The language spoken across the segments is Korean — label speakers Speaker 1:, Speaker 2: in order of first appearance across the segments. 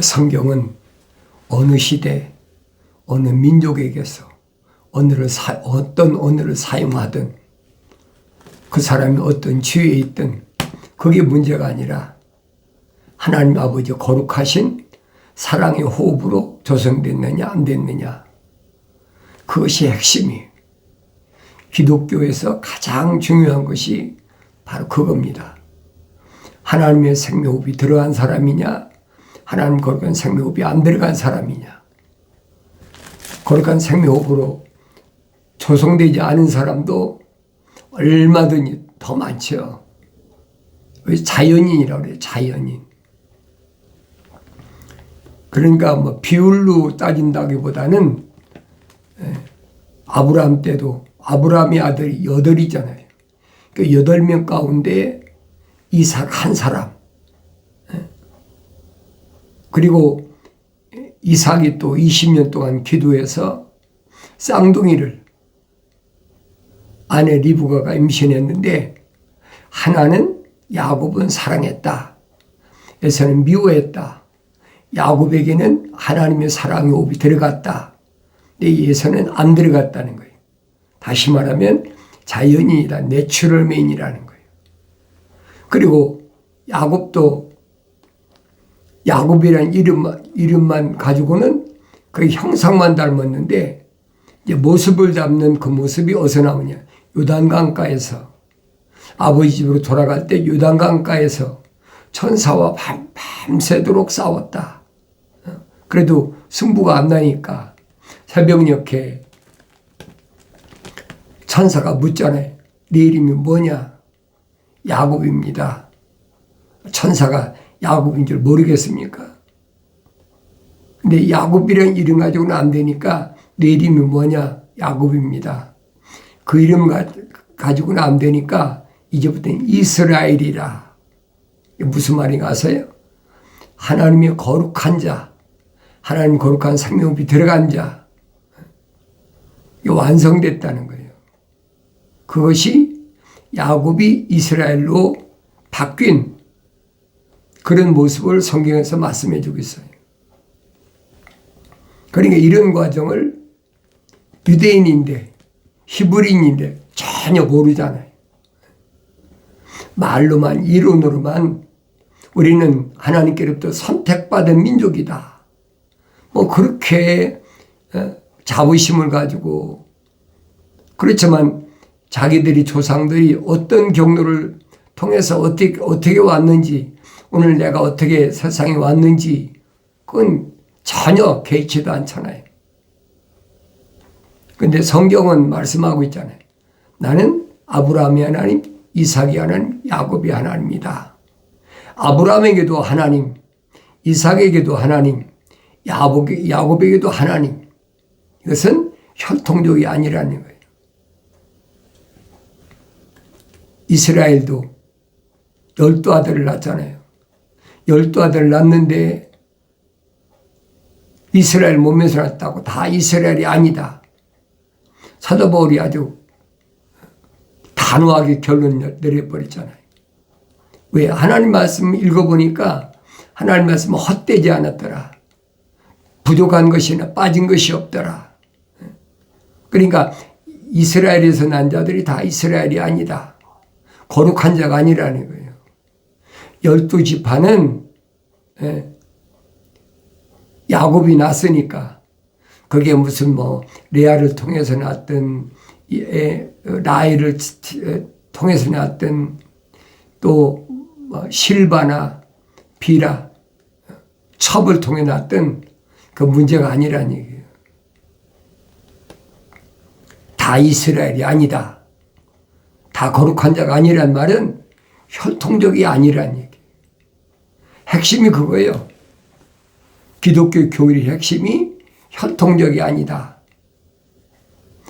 Speaker 1: 성경은 어느 시대, 어느 민족에게서 언어를 사, 어떤 언어를 사용하든 그 사람이 어떤 지위에 있든 그게 문제가 아니라 하나님 아버지 거룩하신 사랑의 호흡으로 조성됐느냐 안 됐느냐 그것이 핵심이 기독교에서 가장 중요한 것이 바로 그겁니다. 하나님의 생명호흡이 들어간 사람이냐 하나님 거룩한 생명호흡이 안 들어간 사람이냐 거룩한 생명호흡으로 조성되지 않은 사람도 얼마든지 더 많죠. 자연인이라고 그래요. 자연인. 그러니까 뭐 비율로 따진다기보다는 예, 아브라함 때도 아브라함의 아들이 여덟이잖아요. 그 여덟 명 가운데 이삭 한 사람. 예. 그리고 이삭이 또 20년 동안 기도해서 쌍둥이를 아내 리브가가 임신했는데 하나는 야곱은 사랑했다. 에서는 미워했다. 야곱에게는 하나님의 사랑의 옵이 들어갔다. 근데 예서는 안 들어갔다는 거예요. 다시 말하면 자연인이다. 내추럴맨이라는 거예요. 그리고 야곱도 야곱이라는 이름만, 이름만 가지고는 그 형상만 닮았는데 이제 모습을 담는 그 모습이 어디서 나오냐. 요단강가에서 아버지 집으로 돌아갈 때 요단강가에서 천사와 밤, 밤새도록 싸웠다. 어? 그래도 승부가 안 나니까 새벽녘에 천사가 묻잖아요. 네 이름이 뭐냐? 야곱입니다. 천사가 야곱인 줄 모르겠습니까? 근데 야곱이라는 이름 가지고는 안 되니까 내 이름이 뭐냐? 야곱입니다. 그 이름 가 지고는 안 되니까 이제부터는 이스라엘이라. 무슨 말인가 아세요? 하나님의 거룩한 자, 하나님 거룩한 생명비 들어간 자, 완성됐다는 거예요. 그것이 야곱이 이스라엘로 바뀐 그런 모습을 성경에서 말씀해 주고 있어요. 그러니까 이런 과정을 유대인인데 히브리인인데 전혀 모르잖아요. 말로만 이론으로만 우리는 하나님께로부터 선택받은 민족이다. 뭐 그렇게 어, 자부심을 가지고 그렇지만 자기들이 조상들이 어떤 경로를 통해서 어떻게 어떻게 왔는지 오늘 내가 어떻게 세상에 왔는지 그건 전혀 개의치도 않잖아요. 근데 성경은 말씀하고 있잖아요. 나는 아브라함이 하나님, 이삭이 하나님, 야곱이 하나님이다. 아브라함에게도 하나님, 이삭에게도 하나님, 야곱, 야곱에게도 하나님. 이것은 혈통적이 아니라는 거예요. 이스라엘도 열두 아들을 낳잖아요. 열두 아들을 낳는데 이스라엘 몸에서 났다고 다 이스라엘이 아니다. 사도 바울이 아주 단호하게 결론 내려버렸잖아요. 왜? 하나님 말씀 읽어보니까 하나님 말씀은 헛되지 않았더라. 부족한 것이나 빠진 것이 없더라. 그러니까 이스라엘에서 난 자들이 다 이스라엘이 아니다. 거룩한 자가 아니라는 거예요. 열두 지파는 예, 야곱이 났으니까 그게 무슨 뭐 레아를 통해서 났던 라이를 통해서 났던 또뭐 실바나 비라 첩을 통해 났던 그 문제가 아니란 얘기예요. 다 이스라엘이 아니다. 다 거룩한 자가 아니란 말은 혈통적이 아니란 얘기. 핵심이 그거예요. 기독교 교리의 핵심이 혈통적이 아니다.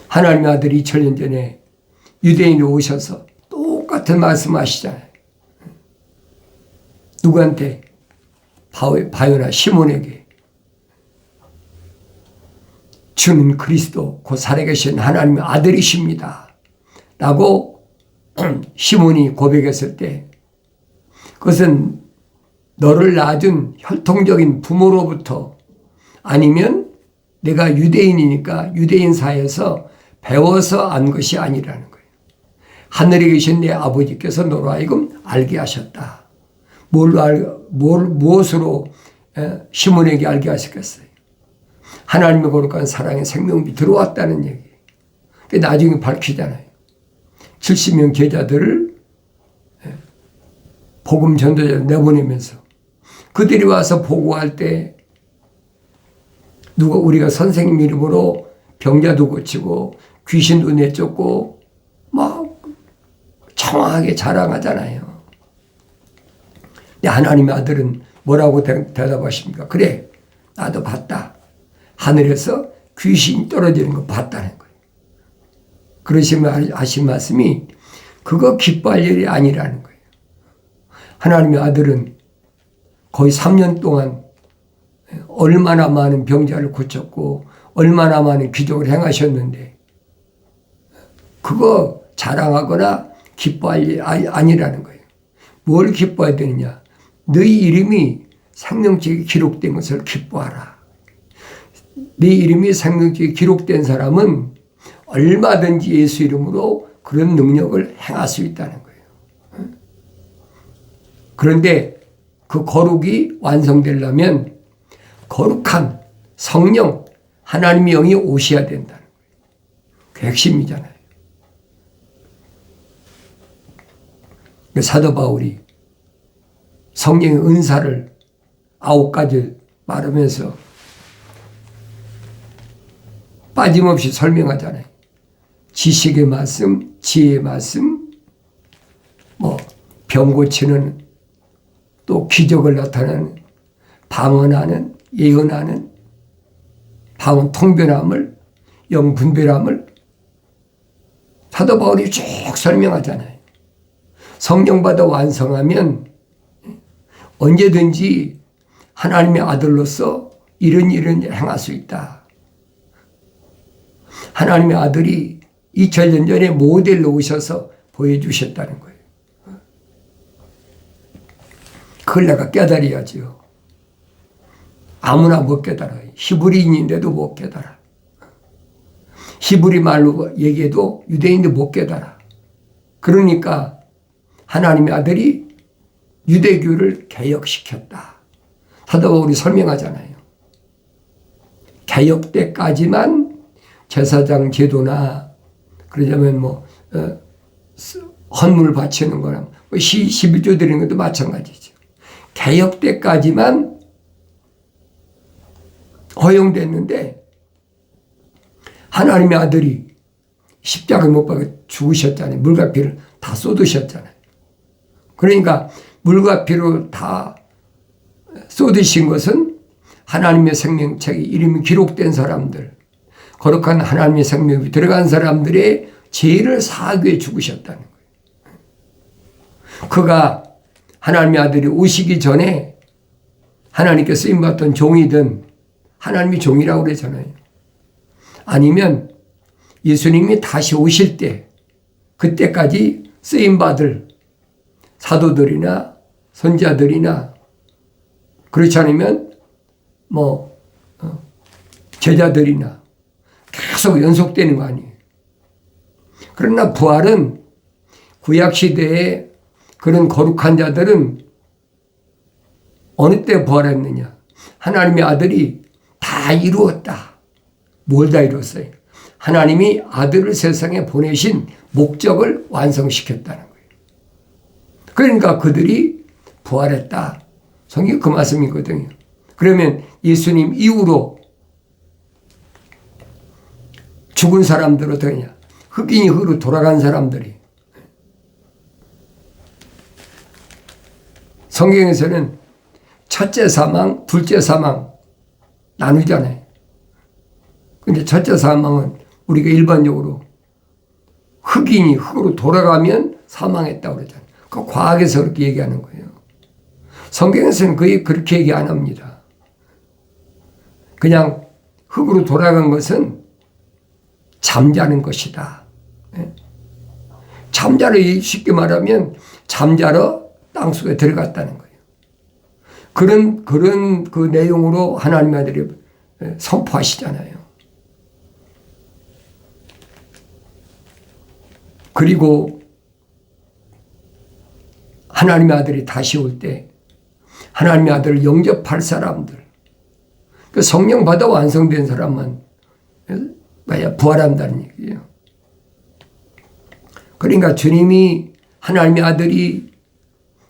Speaker 1: 하나님의 아들이 2000년 전에 유대인이 오셔서 똑같은 말씀 하시잖아요. 누구한테? 바요나 시몬에게. 주는 그리스도 곧 살아계신 하나님의 아들이십니다. 라고 시몬이 고백했을 때 그것은 너를 낳아준 혈통적인 부모로부터 아니면 내가 유대인이니까 유대인 사회에서 배워서 안 것이 아니라는 거예요. 하늘에 계신 내 아버지께서 너로 하여금 알게 하셨다. 뭘로 알, 뭘, 무엇으로 에, 시몬에게 알게 하셨겠어요? 하나님의 거룩한 사랑의 생명이 들어왔다는 얘기. 나중에 밝히잖아요. 70명 계좌들을 복음 전도자 내보내면서 그들이 와서 보고할 때 누가 우리가 선생님 이름으로 병자도 고치고 귀신도 내쫓고 막 청하게 자랑하잖아요. 근데 하나님의 아들은 뭐라고 대 답하십니까? 그래, 나도 봤다. 하늘에서 귀신이 떨어지는 거 봤다는 거예요. 그러시면 하신 말씀이 그거 기뻐할 일이 아니라는 거예요. 하나님의 아들은 거의 3년 동안 얼마나 많은 병자를 고쳤고 얼마나 많은 기적을 행하셨는데 그거 자랑하거나 기뻐할 일 아니라는 거예요. 뭘 기뻐해야 되느냐? 너희 이름이 생명책에 기록된 것을 기뻐하라. 네 이름이 생명책에 기록된 사람은 얼마든지 예수 이름으로 그런 능력을 행할 수 있다는 거예요. 그런데 그 거룩이 완성되려면 거룩한 성령, 하나님의 영이 오셔야 된다는 거예요. 그 핵심이잖아요. 그 사도 바울이 성령의 은사를 아홉 가지 말하면서 빠짐없이 설명하잖아요. 지식의 말씀, 지혜의 말씀, 뭐, 병 고치는 또 기적을 나타내는 방언하는 예언하는 방언 통변함을 영분별함을 사도 바울이 쭉 설명하잖아요. 성령 받아 완성하면 언제든지 하나님의 아들로서 이런 일은 행할 수 있다. 하나님의 아들이 2000년 전에 모델로 오셔서 보여주셨다는 거예요. 그걸 내가 깨달아야지요. 아무나 못 깨달아요. 히브리인인데도 못 깨달아. 히브리 말로 얘기해도 유대인도 못 깨달아. 그러니까 하나님의 아들이 유대교를 개혁시켰다. 사도 바울이 설명하잖아요. 개혁 때까지만 제사장 제도나 그러자면 뭐 어, 헌물 바치는 거나 뭐시 11조 드리는 것도 마찬가지죠. 개혁 때까지만 허용됐는데 하나님의 아들이 십자가 못 박아 죽으셨잖아요. 물과 피를 다 쏟으셨잖아요. 그러니까 물과 피로 다 쏟으신 것은 하나님의 생명책에 이름이 기록된 사람들, 거룩한 하나님의 생명이 들어간 사람들의 죄를 사하기 죽으셨다는 거예요. 그가 하나님의 아들이 오시기 전에 하나님께 쓰임받던 종이든 하나님이 종이라고 그러잖아요. 아니면 예수님이 다시 오실 때 그때까지 쓰임받을 사도들이나 선자들이나 그렇지 않으면 뭐 어, 제자들이나 계속 연속되는 거 아니에요. 그러나 부활은 구약 시대에 그런 거룩한 자들은 어느 때 부활했느냐? 하나님의 아들이 다 이루었다. 뭘 다 이루었어요? 하나님이 아들을 세상에 보내신 목적을 완성시켰다는 거예요. 그러니까 그들이 부활했다. 성경 그 말씀이거든요. 그러면 예수님 이후로 죽은 사람들 어떠냐? 흑인이 흑으로 돌아간 사람들이 성경에서는 첫째 사망, 둘째 사망 나누잖아요. 근데 첫째 사망은 우리가 일반적으로 흑인이 흑으로 돌아가면 사망했다고 그러잖아요. 그 과학에서 그렇게 얘기하는 거예요. 성경에서는 거의 그렇게 얘기 안 합니다. 그냥 흑으로 돌아간 것은 잠자는 것이다. 예? 잠자러 쉽게 말하면 잠자러 땅 속에 들어갔다는 거예요. 그런 그런 그 내용으로 하나님의 아들이 선포하시잖아요. 그리고 하나님의 아들이 다시 올 때 하나님의 아들을 영접할 사람들 그 성령 받아 완성된 사람만 뭐야 부활한다는 얘기예요. 그러니까 주님이 하나님의 아들이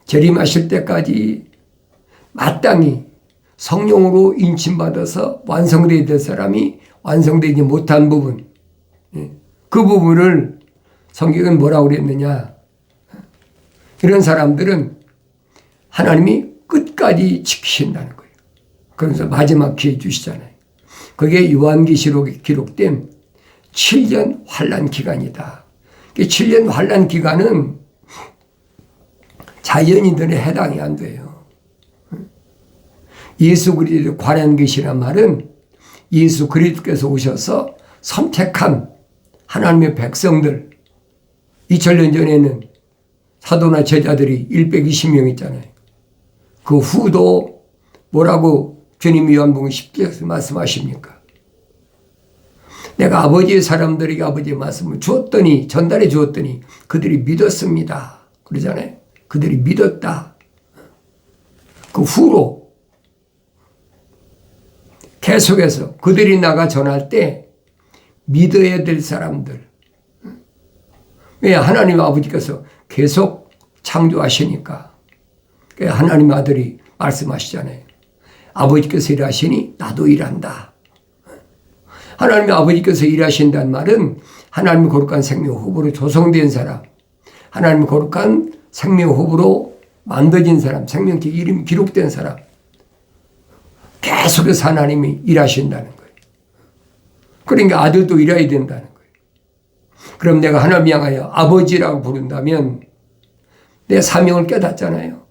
Speaker 1: 재림하실 때까지 마땅히 성령으로 인침받아서 완성되어야 될 사람이 완성되지 못한 부분 예, 그 부분을 성경은 뭐라고 그랬느냐 이런 사람들은 하나님이 끝까지 지키신다는 거예요. 그래서 마지막 기회 주시잖아요. 그게 요한계시록에 기록된 7년 환란 기간이다. 7년 환란 기간은 자연인들에 해당이 안 돼요. 예수 그리스도 관한 계시란 말은 예수 그리스도께서 오셔서 선택한 하나님의 백성들 2000년 전에는 사도나 제자들이 120명 있잖아요. 그 후도 뭐라고 주님이 요한복음 10절에서 말씀하십니까? 내가 아버지의 사람들에게 아버지의 말씀을 주었더니 전달해 주었더니 그들이 믿었습니다. 그러잖아요. 그들이 믿었다. 그 후로 계속해서 그들이 나가 전할 때 믿어야 될 사람들. 왜 하나님 아버지께서 계속 창조하시니까. 하나님 아들이 말씀하시잖아요. 아버지께서 일하시니 나도 일한다. 하나님 아버지께서 일하신다는 말은 하나님 거룩한 생명 호흡으로 조성된 사람, 하나님 거룩한 생명 호흡으로 만들어진 사람, 생명체 이름 기록된 사람, 계속해서 하나님이 일하신다는 거예요. 그러니까 아들도 일해야 된다는 거예요. 그럼 내가 하나님 향하여 아버지라고 부른다면 내 사명을 깨닫잖아요.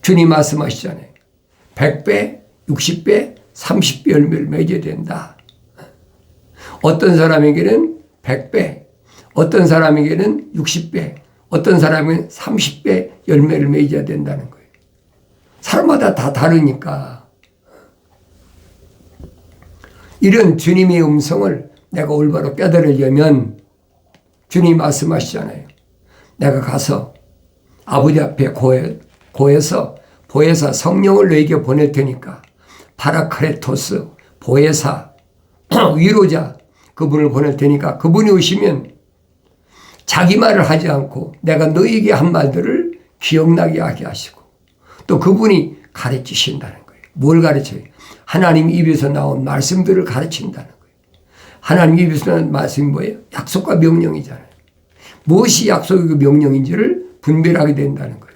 Speaker 1: 주님 말씀하시잖아요. 100배, 60배, 30배 열매를 맺어야 된다. 어떤 사람에게는 100배, 어떤 사람에게는 60배, 어떤 사람은 30배 열매를 맺어야 된다는 거예요. 사람마다 다 다르니까. 이런 주님의 음성을 내가 올바로 깨달으려면 주님 말씀하시잖아요. 내가 가서 아버지 앞에 고해, 고해서 보혜사 성령을 너에게 보낼 테니까 파라크레토스 보혜사 위로자 그분을 보낼 테니까 그분이 오시면 자기 말을 하지 않고 내가 너에게 한 말들을 기억나게 하게 하시고 또 그분이 가르치신다는 거예요. 뭘 가르쳐요? 하나님 입에서 나온 말씀들을 가르친다는 거예요. 하나님 입에서 나온 말씀이 뭐예요? 약속과 명령이잖아요. 무엇이 약속이고 명령인지를 분별하게 된다는 거예요.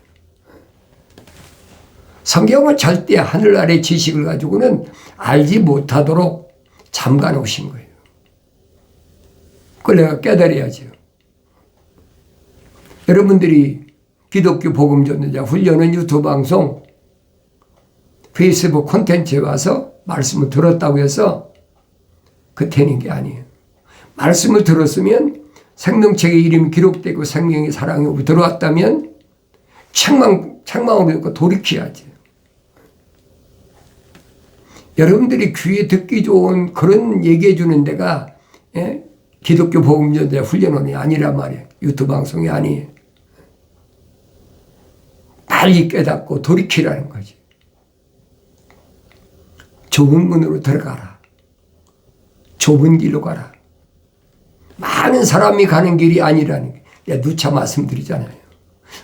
Speaker 1: 성경은 절대 하늘 아래 지식을 가지고는 알지 못하도록 잠가 놓으신 거예요. 그걸 내가 깨달아야죠. 여러분들이 기독교 복음 전도자 훈련은 유튜브 방송, 페이스북 콘텐츠에 와서 말씀을 들었다고 해서 그 되는 게 아니에요. 말씀을 들었으면 생명책에 이름이 기록되고 생명의 사랑이 들어왔다면 책망, 책망을 돌이켜야지. 여러분들이 귀에 듣기 좋은 그런 얘기해 주는 데가 예? 기독교 복음전자 훈련원이 아니란 말이에요. 유튜브 방송이 아니에요. 빨리 깨닫고 돌이키라는 거지. 좁은 문으로 들어가라. 좁은 길로 가라. 많은 사람이 가는 길이 아니라는 게. 야, 누차 말씀드리잖아요.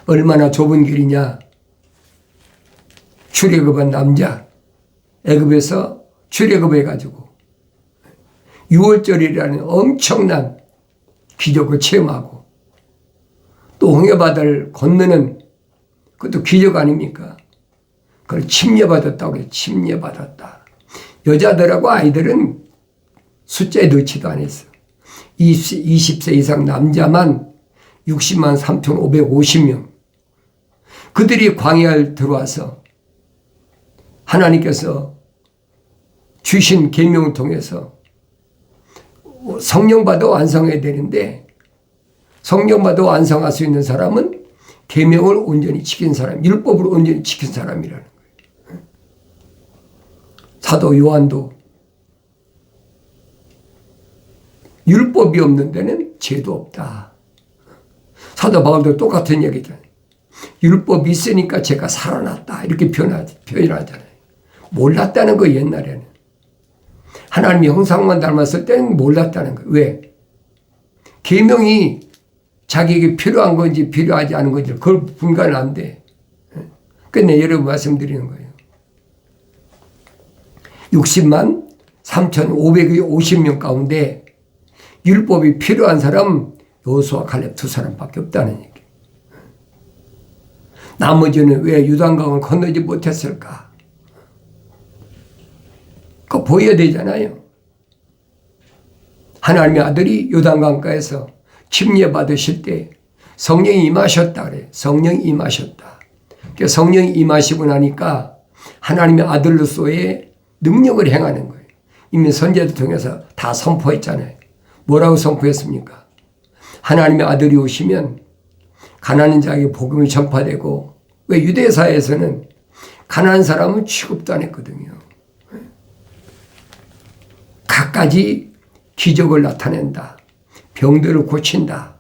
Speaker 1: 얼마나 좁은 길이냐. 출애굽한 남자. 애굽에서 출애굽해 가지고 6월절이라는 엄청난 기적을 체험하고 또 홍해바다를 건너는 그것도 기적 아닙니까? 그걸 침례받았다고 그래 침례받았다. 여자들하고 아이들은 숫자에 넣지도 않았어. 20, 20세 이상 남자만 60만 3,550명. 그들이 광야를 들어와서 하나님께서 주신 계명을 통해서 성령 받아 완성해야 되는데 성령 받아 완성할 수 있는 사람은 계명을 온전히 지킨 사람, 율법을 온전히 지킨 사람이라는 거예요. 사도 요한도 율법이 없는 데는 죄도 없다. 사도 바울도 똑같은 얘기잖아요. 율법이 있으니까 제가 살아났다. 이렇게 표현하잖아요. 몰랐다는 거 옛날에는. 하나님이 형상만 닮았을 때는 몰랐다는 거예요. 왜? 계명이 자기에게 필요한 건지 필요하지 않은 건지 그걸 분간을 안 돼. 끝내 여러분 말씀드리는 거예요. 60만 3,550명 가운데 율법이 필요한 사람 요수와 칼렙 두 사람밖에 없다는 얘기. 나머지는 왜 유단강을 건너지 못했을까? 그 보여야 되잖아요. 하나님의 아들이 요단강가에서 침례 받으실 때 성령이 임하셨다 그래. 성령이 임하셨다. 성령이 임하시고 나니까 하나님의 아들로서의 능력을 행하는 거예요. 이미 선제들 통해서 다 선포했잖아요. 뭐라고 선포했습니까? 하나님의 아들이 오시면 가난한 자에게 복음이 전파되고 왜 유대 사회에서는 가난한 사람은 취급도 안 했거든요. 갖가지 기적을 나타낸다. 병들을 고친다.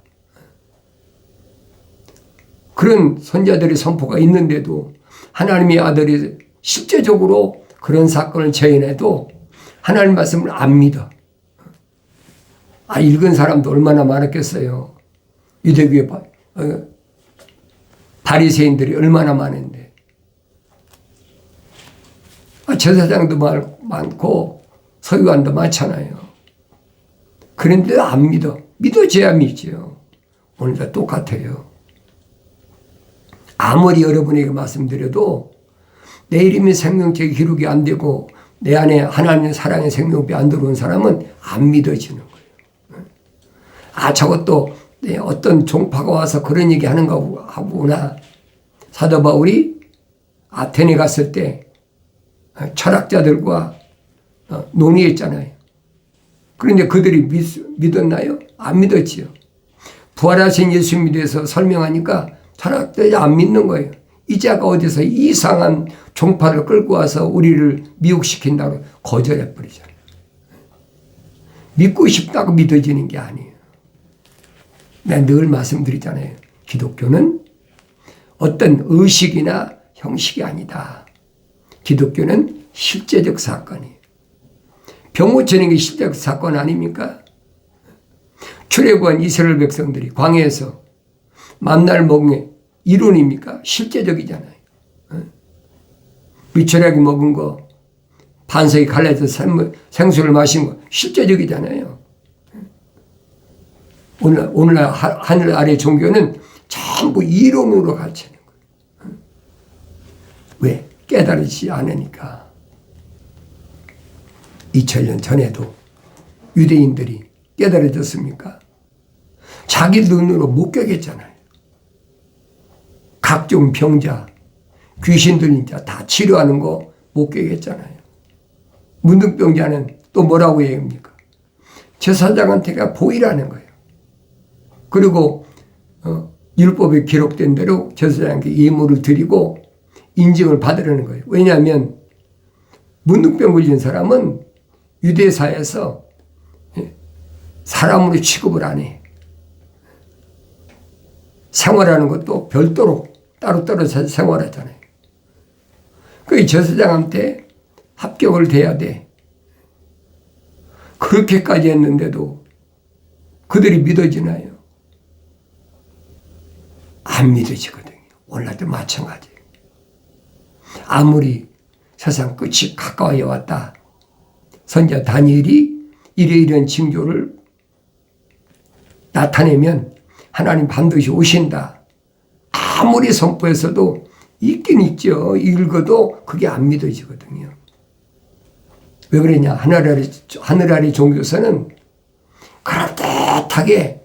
Speaker 1: 그런 선자들의 선포가 있는데도 하나님의 아들이 실제적으로 그런 사건을 재현해도 하나님 말씀을 안 믿어. 아, 읽은 사람도 얼마나 많았겠어요. 유대교의 어, 바리새인들이 얼마나 많은데. 아, 제사장도 많고 서기관도 많잖아요. 그런데 안 믿어. 믿죠. 오늘도 똑같아요. 아무리 여러분에게 말씀드려도 내 이름이 생명책 기록이 안 되고 내 안에 하나님의 사랑의 생명비 안 들어온 사람은 안 믿어지는 거예요. 아, 저것도 어떤 종파가 와서 그런 얘기 하는 거구나. 사도 바울이 아테네 갔을 때 철학자들과 논의했잖아요. 그런데 그들이 믿, 었나요 안 믿었지요. 부활하신 예수 믿어서 설명하니까 철학자들이 안 믿는 거예요. 이자가 어디서 이상한 종파를 끌고 와서 우리를 미혹시킨다고 거절해 버리잖아요. 믿고 싶다고 믿어지는 게 아니에요. 내가 늘 말씀드리잖아요. 기독교는 어떤 의식이나 형식이 아니다. 기독교는 실제적 사건이에요. 병 고치는 게 실제적 사건 아닙니까? 출애굽한 이스라엘 백성들이 광야에서 만날 먹은 게 이론입니까? 실제적이잖아요. 미철하게 먹은 거, 반석이 갈라져 생수를 마신 거 실제적이잖아요. 오늘, 오늘날 하늘 아래 종교는 전부 이론으로 가르치는 거예요. 왜? 깨달지 않으니까. 2000년 전에도 유대인들이 깨달아졌습니까? 자기 눈으로 목격했잖아요. 각종 병자, 귀신 들린 자다 치료하는 거 목격했잖아요. 문득병자는 또 뭐라고 얘기합니까? 제사장한테가 보이라는 거예요. 그리고 어, 율법에 기록된 대로 제사장에게 예물을 드리고 인증을 받으라는 거예요. 왜냐하면 문득병 걸린 사람은 유대사에서 예, 사람으로 취급을 안 해. 생활하는 것도 별도로 따로 떨어져 생활하잖아요. 그 제사장한테 합격을 돼야 돼. 그렇게까지 했는데도 그들이 믿어지나요? 안 믿어지거든요. 오늘날도 마찬가지. 아무리 세상 끝이 가까워 왔다. 선자 다니엘이 이러이러한 징조를 나타내면 하나님 반드시 오신다. 아무리 선포해서도 있긴 있죠. 읽어도 그게 안 믿어지거든요. 왜 그러냐. 하늘 아래, 하늘 아래 종교서는 그럴듯하게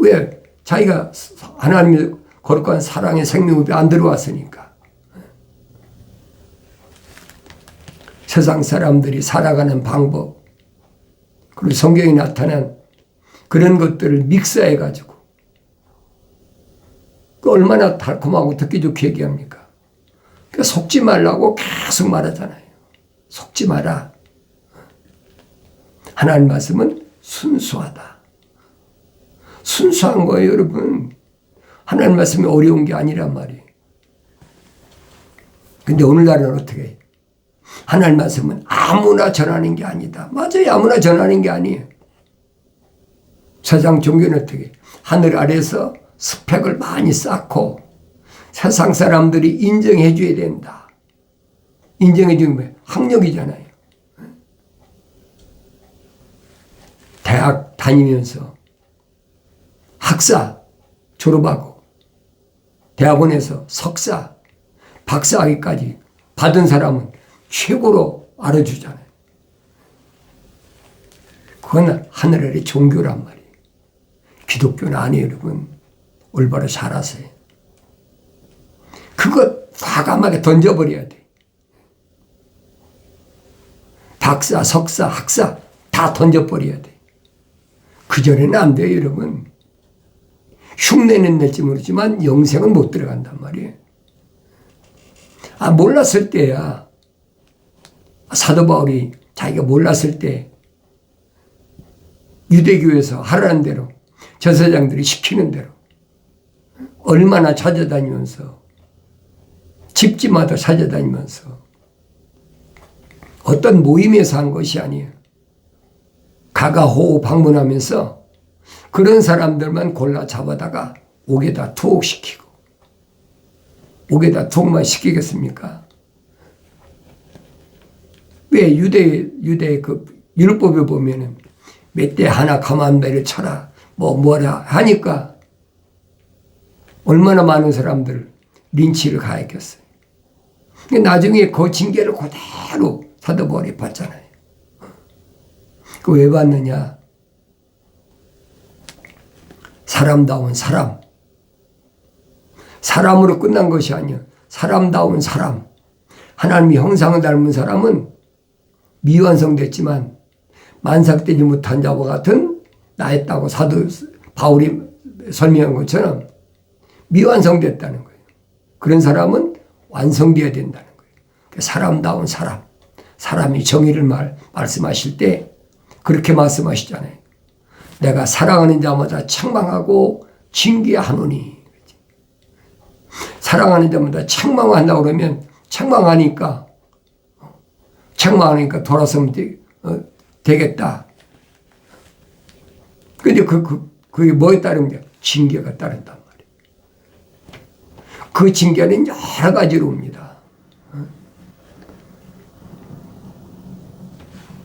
Speaker 1: 왜 자기가 하나님의 거룩한 사랑의 생명이 안 들어왔으니까. 세상 사람들이 살아가는 방법, 그리고 성경에 나타난 그런 것들을 믹스해 가지고 그 얼마나 달콤하고 듣기 좋게 얘기합니까? 그 속지 말라고 계속 말하잖아요. 속지 마라. 하나님 말씀은 순수하다. 순수한 거예요, 여러분. 하나님 말씀이 어려운 게 아니란 말이에요. 근데 오늘날은 어떻게 해요? 하나님 말씀은 아무나 전하는 게 아니다. 맞아요. 아무나 전하는 게 아니에요. 세상 종교는 어떻게? 하늘 아래서 스펙을 많이 쌓고 세상 사람들이 인정해 줘야 된다. 인정해 주는 거 학력이잖아요. 대학 다니면서 학사 졸업하고 대학원에서 석사, 박사학위까지 받은 사람은 최고로 알아주잖아요. 그건 하늘 아래 종교란 말이에요. 기독교는 아니에요, 여러분. 올바로 잘 아세요. 그거 과감하게 던져버려야 돼. 박사, 석사, 학사 다 던져버려야 돼. 그전에는 안 돼요, 여러분. 흉내는 낼지 모르지만 영생은 못 들어간단 말이에요. 아, 몰랐을 때야. 사도 바울이 자기가 몰랐을 때 유대교에서 하라는 대로 저사장들이 시키는 대로 얼마나 찾아다니면서 집집마다 찾아다니면서 어떤 모임에서 한 것이 아니에요. 가가호호 방문하면서 그런 사람들만 골라 잡아다가 옥에다 투옥시키고 옥에다 투옥만 시키겠습니까? 왜 유대 유대 그 율법에 보면은 몇 대 하나 가만매를 쳐라 뭐 뭐라 하니까 얼마나 많은 사람들 린치를 가했겠어요. 나중에 그 징계를 그대로 사도 바울이 받잖아요. 그 왜 받느냐? 사람다운 사람. 사람으로 끝난 것이 아니야. 사람다운 사람. 하나님의 형상을 닮은 사람은 미완성됐지만 만삭되지 못한 자와 같은 나였다고 사도 바울이 설명한 것처럼 미완성됐다는 거예요. 그런 사람은 완성되어야 된다는 거예요. 사람다운 사람. 사람이 정의를 말, 말씀하실 때 그렇게 말씀하시잖아요. 내가 사랑하는 자마다 책망하고 징계하노니. 사랑하는 자마다 책망한다 그러면 책망하니까 책망하니까 돌아서면 되, 어, 되겠다. 근데 그, 그, 그게 뭐에 따른 게 징계가 따른단 말이에요. 그 징계는 여러 가지로 옵니다.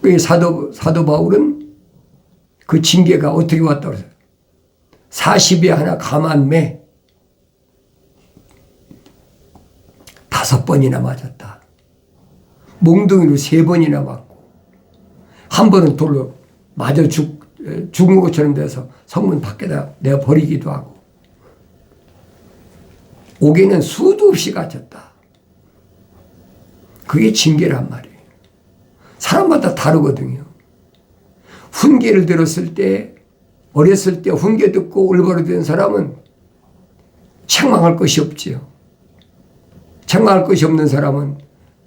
Speaker 1: 그 사도, 사도 바울은 그 징계가 어떻게 왔다고 그랬어요? 40에 하나 가만매 다섯 번이나 맞았다. 몽둥이로 세 번이나 맞고 한 번은 돌로 맞아 죽, 죽은 것처럼 돼서 성문 밖에다 내어 버리기도 하고 옥에는 수도 없이 갇혔다. 그게 징계란 말이에요. 사람마다 다르거든요. 훈계를 들었을 때 어렸을 때 훈계 듣고 올바로 된 사람은 책망할 것이 없지요. 책망할 것이 없는 사람은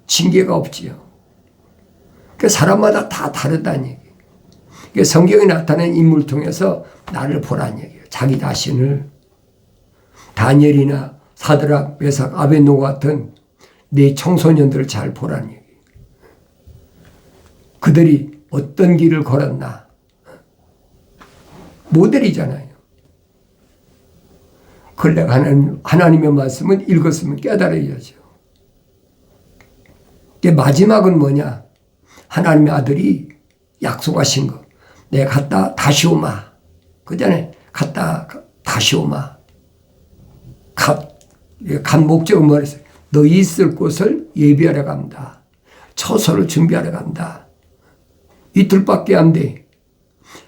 Speaker 1: 징계가 없지요. 그 사람마다 다. 그 성경에 나타난 인물 통해서 나를 보라는 얘기예요. 자기 자신을 다니엘이나 사드락, 메삭, 아벤노 같은 네 청소년들을 잘 보라는 얘기. 그들이 어떤 길을 걸었나. 모델이잖아요. 그걸 하나님, 하나님의 말씀을 읽었으면 깨달아야죠. 마지막은 뭐냐? 하나님의 아들이 약속하신 거. 내가 갔다 다시 오마. 그 전에 갔다 다시 오마. 간, 간 목적은 뭐랬어요? 너 있을 곳을 예비하러 간다. 처소를 준비하러 간다. 이틀밖에 안 돼.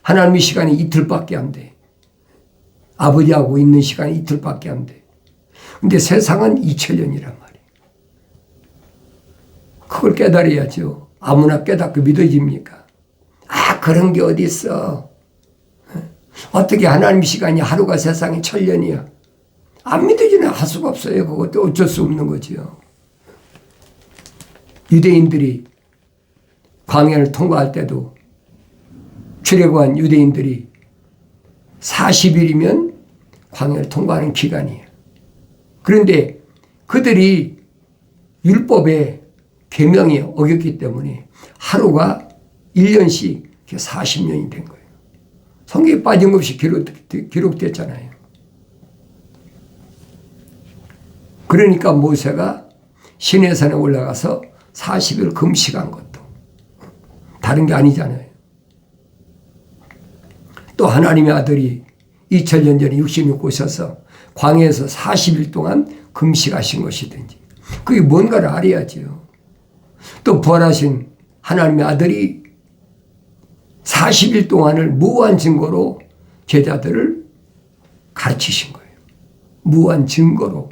Speaker 1: 하나님의 시간이 이틀밖에 안 돼. 아버지하고 있는 시간이 이틀밖에 안 돼. 근데 세상은 2000년이란 말이에요. 그걸 깨달아야죠. 아무나 깨닫고 믿어집니까? 아, 그런 게 어디 있어. 어떻게 하나님 시간이 하루가 세상이 천년이야. 안 믿어지는 할 수가 없어요. 그것도 어쩔 수 없는 거지요. 유대인들이 광야를 통과할 때도 출애굽한 유대인들이 40일이면 광야를 통과하는 기간이에요. 그런데 그들이 율법에 계명이 어겼기 때문에 하루가 1년씩 40년이 된 거예요. 성경에 빠짐없이 기록, 기록됐잖아요. 그러니까 모세가 시내산에 올라가서 40일 금식한 것도 다른 게 아니잖아요. 또 하나님의 아들이 2000년 전에 66 오셔서 광야에서 40일 동안 금식하신 것이든지 그게 뭔가를 알아야지요. 또 부활하신 하나님의 아들이 40일 동안을 무한 증거로 제자들을 가르치신 거예요. 무한 증거로.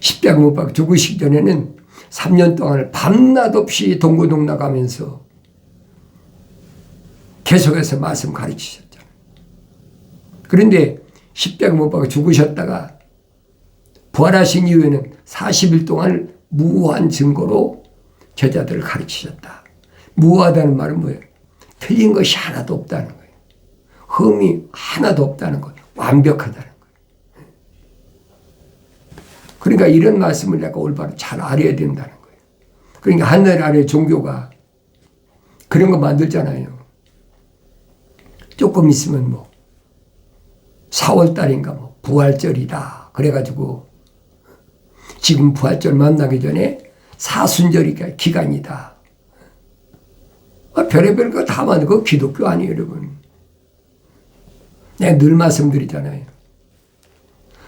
Speaker 1: 십자가 못 박혀 죽으시기 전에는 3년 동안을 밤낮 없이 동고동락 하면서 계속해서 말씀 가르치셨잖아요. 그런데 십자가 못 박혀 죽으셨다가 부활하신 이후에는 40일 동안 무한 증거로 제자들을 가르치셨다. 무하다는 말은 뭐예요? 틀린 것이 하나도 없다는 거예요. 흠이 하나도 없다는 거예요. 완벽하다는 거예요. 그러니까 이런 말씀을 내가 올바로 잘 알아야 된다는 거예요. 그러니까 하늘 아래 종교가 그런 거 만들잖아요. 조금 있으면 뭐 4월달인가 뭐 부활절이다. 그래가지고 지금 부활절 만나기 전에 사순절이 기간이다. 아, 별의별 거다 만든 거 기독교 아니에요, 여러분. 내가 늘 말씀드리잖아요.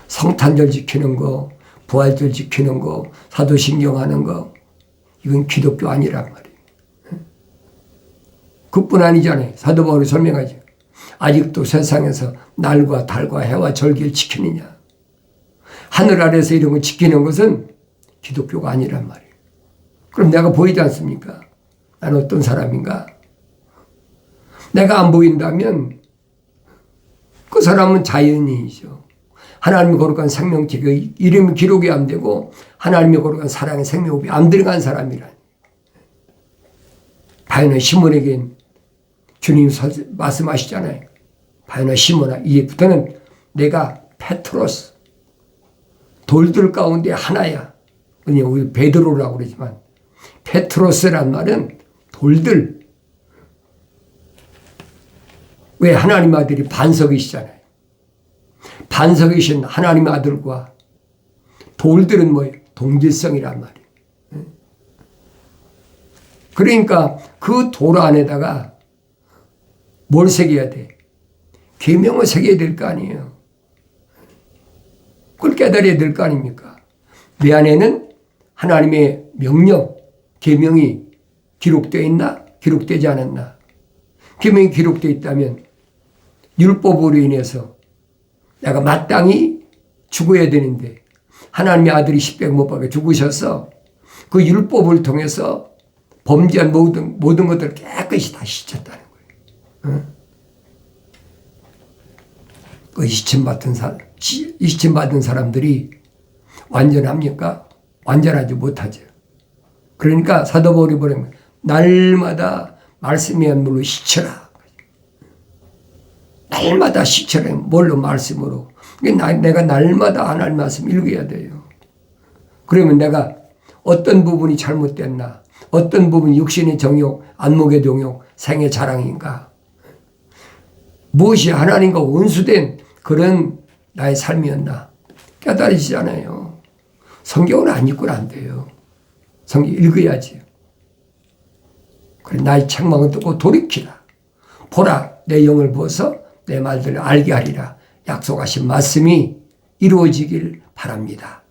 Speaker 1: 성탄절 지키는 거, 부활절 지키는 거, 사도신경 하는 거, 이건 기독교 아니란 말이에요. 그뿐 아니잖아요. 사도 바울이 설명하죠. 아직도 세상에서 날과 달과 해와 절기를 지키느냐. 하늘 아래서 이런 거 지키는 것은 기독교가 아니란 말이에요. 그럼 내가 보이지 않습니까? 난 어떤 사람인가? 내가 안 보인다면 그 사람은 자연인이죠. 하나님이 거룩한 생명체, 그 이름이 기록이 안 되고 하나님이 거룩한 사랑의 생명이 안 들어간 사람이라니. 바이너 시몬에겐 주님 말씀하시잖아요. 바이너 시몬아, 이제부터는 내가 페트로스, 돌들 가운데 하나야. 그냥 우리 베드로라고 그러지만 페트로스란 말은 돌들. 왜 하나님 아들이 반석이시잖아요. 반석이신 하나님 아들과 돌들은 뭐예요? 동질성이란 말이에요. 그러니까 그 돌 안에다가 뭘 새겨야 돼? 계명을 새겨야 될 거 아니에요. 그걸 깨달아야 될 거 아닙니까? 내 안에는 하나님의 명령, 계명이 기록되어 있나? 기록되지 않았나? 계명이 기록되어 있다면 율법으로 인해서 내가 마땅히 죽어야 되는데 하나님의 아들이 십백 못 박아 죽으셔서 그 율법을 통해서 범죄한 모든 모든 것들을 깨끗이 다 씻었다는 거예요. 그 시침 받은 사람, 시침 받은 사람들이 완전합니까? 완전하지 못하죠. 그러니까 사도 바울이 보면 날마다 말씀의 물로 씻쳐라. 날마다 씻쳐라. 뭘로 말씀으로. 내가 날마다 하나님 말씀 읽어야 돼요. 그러면 내가 어떤 부분이 잘못됐나? 어떤 부분이 육신의 정욕, 안목의 정욕, 생의 자랑인가? 무엇이 하나님과 원수된 그런 나의 삶이었나? 깨달으시잖아요. 성경은 안 읽고는 안 돼요. 성경 읽어야지. 그래, 나의 책망은 뜨고 돌이키라. 보라, 내 영을 부어서 내 말들을 알게 하리라. 약속하신 말씀이 이루어지길 바랍니다.